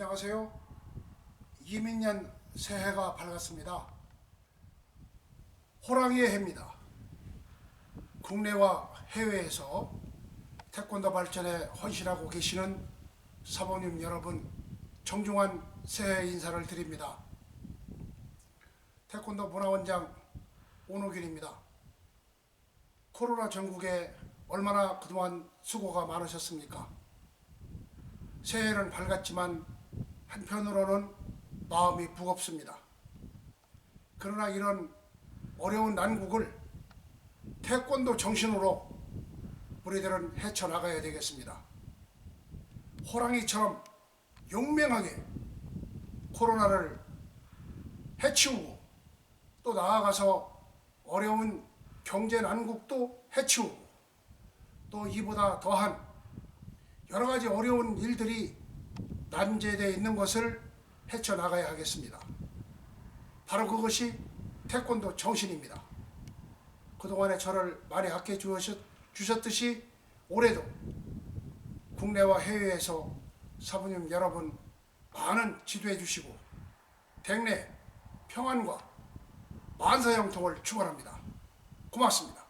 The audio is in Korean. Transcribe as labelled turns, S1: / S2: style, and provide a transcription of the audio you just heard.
S1: 안녕하세요. 이민년 새해가 밝았습니다. 호랑이의 해입니다. 국내와 해외에서 태권도 발전에 헌신하고 계시는 사모님 여러분 정중한 새해 인사를 드립니다. 태권도 문화원장 오노길입니다. 코로나 전국에 얼마나 그동안 수고가 많으셨습니까? 새해는 밝았지만 한편으로는 마음이 무겁습니다. 그러나 이런 어려운 난국을 태권도 정신으로 우리들은 헤쳐나가야 되겠습니다. 호랑이처럼 용맹하게 코로나를 해치우고 또 나아가서 어려운 경제 난국도 해치우고 또 이보다 더한 여러 가지 어려운 일들이 난제되어 있는 것을 헤쳐나가야 하겠습니다. 바로 그것이 태권도 정신입니다. 그동안에 저를 많이 아껴 주셨, 주셨듯이 올해도 국내와 해외에서 사부님 여러분 많은 지도해 주시고 백내 평안과 만사형통을 축원합니다. 고맙습니다.